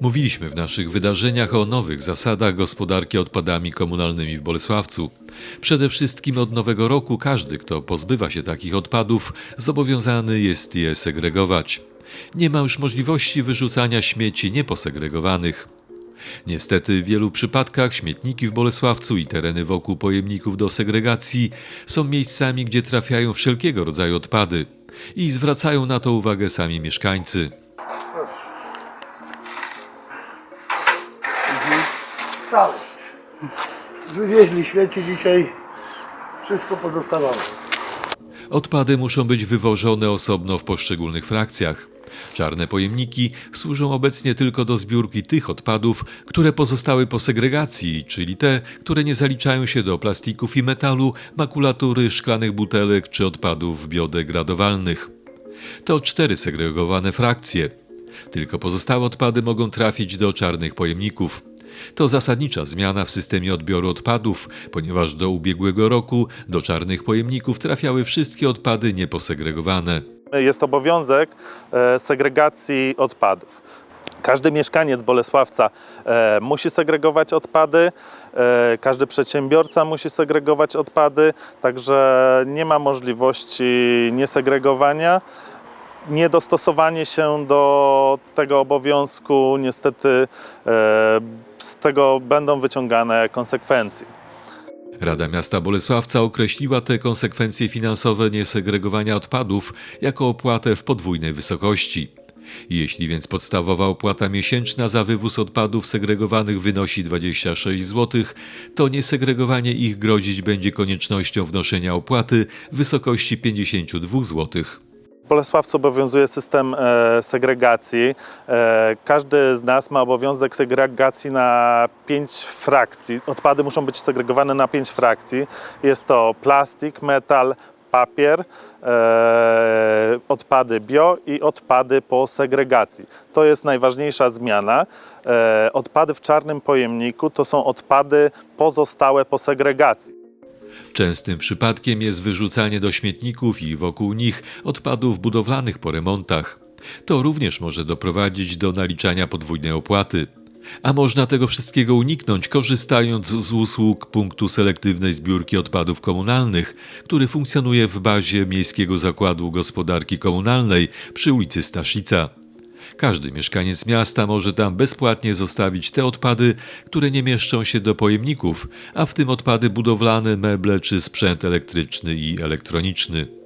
Mówiliśmy w naszych wydarzeniach o nowych zasadach gospodarki odpadami komunalnymi w Bolesławcu. Przede wszystkim od nowego roku każdy, kto pozbywa się takich odpadów, zobowiązany jest je segregować. Nie ma już możliwości wyrzucania śmieci nieposegregowanych. Niestety w wielu przypadkach śmietniki w Bolesławcu i tereny wokół pojemników do segregacji są miejscami, gdzie trafiają wszelkiego rodzaju odpady i zwracają na to uwagę sami mieszkańcy. Całość. Wywieźli śmieci dzisiaj. Wszystko pozostawało. Odpady muszą być wywożone osobno w poszczególnych frakcjach. Czarne pojemniki służą obecnie tylko do zbiórki tych odpadów, które pozostały po segregacji, czyli te, które nie zaliczają się do plastików i metalu, makulatury, szklanych butelek czy odpadów biodegradowalnych. To cztery segregowane frakcje. Tylko pozostałe odpady mogą trafić do czarnych pojemników. To zasadnicza zmiana w systemie odbioru odpadów, ponieważ do ubiegłego roku do czarnych pojemników trafiały wszystkie odpady nieposegregowane. Jest obowiązek e, segregacji odpadów. Każdy mieszkaniec Bolesławca e, musi segregować odpady, e, każdy przedsiębiorca musi segregować odpady, także nie ma możliwości niesegregowania. Niedostosowanie się do tego obowiązku niestety z tego będą wyciągane konsekwencje. Rada Miasta Bolesławca określiła te konsekwencje finansowe niesegregowania odpadów jako opłatę w podwójnej wysokości. Jeśli więc podstawowa opłata miesięczna za wywóz odpadów segregowanych wynosi 26 zł, to niesegregowanie ich grozić będzie koniecznością wnoszenia opłaty w wysokości 52 zł. Bolesławcu obowiązuje system e, segregacji. E, każdy z nas ma obowiązek segregacji na pięć frakcji. Odpady muszą być segregowane na pięć frakcji. Jest to plastik, metal, papier, e, odpady bio i odpady po segregacji. To jest najważniejsza zmiana. E, odpady w czarnym pojemniku to są odpady pozostałe po segregacji. Częstym przypadkiem jest wyrzucanie do śmietników i wokół nich odpadów budowlanych po remontach. To również może doprowadzić do naliczania podwójnej opłaty. A można tego wszystkiego uniknąć, korzystając z usług punktu selektywnej zbiórki odpadów komunalnych, który funkcjonuje w bazie Miejskiego Zakładu Gospodarki Komunalnej przy ulicy Staszica. Każdy mieszkaniec miasta może tam bezpłatnie zostawić te odpady, które nie mieszczą się do pojemników, a w tym odpady budowlane, meble czy sprzęt elektryczny i elektroniczny.